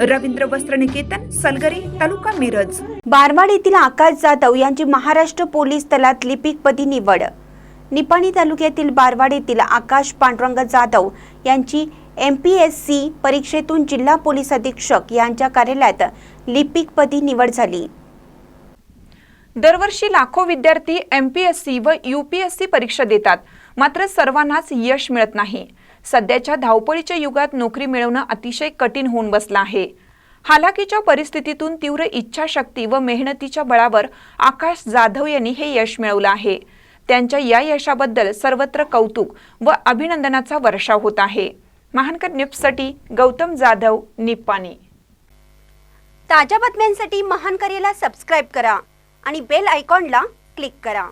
रवींद्र वस्त्रनिकेतन सलगरे तालुका मिरज. बारवाड येथील आकाश जाधव यांची महाराष्ट्र पोलीस दलात लिपिकपदी निवड. निपाणी तालुक्यातील बारवाड येथील आकाश पांडुरंग जाधव यांची एम पी एस सी परीक्षेतून जिल्हा पोलीस अधीक्षक यांच्या कार्यालयात लिपिकपदी निवड झाली. दरवर्षी लाखो विद्यार्थी एम पी एस सी व यू पी एस सी परीक्षा देतात. मात्र सर्वांनाच यश मिळत नाही. सध्याच्या धावपळीच्या युगात नोकरी मिळवणं अतिशय कठीण होऊन बसलं आहे. हालाकीच्या परिस्थितीतून तीव्र इच्छाशक्ती व मेहनतीच्या बळावर आकाश जाधव यांनी हे यश मिळवलं आहे. त्यांच्या या यशाबद्दल सर्वत्र कौतुक व अभिनंदनाचा वर्षाव होत आहे. महानकर न्यूजसाठी गौतम जाधव निप्पाणी. ताज्या बातम्यांसाठी महानकरेला सबस्क्राईब करा आणि बेल आयकॉनला क्लिक करा.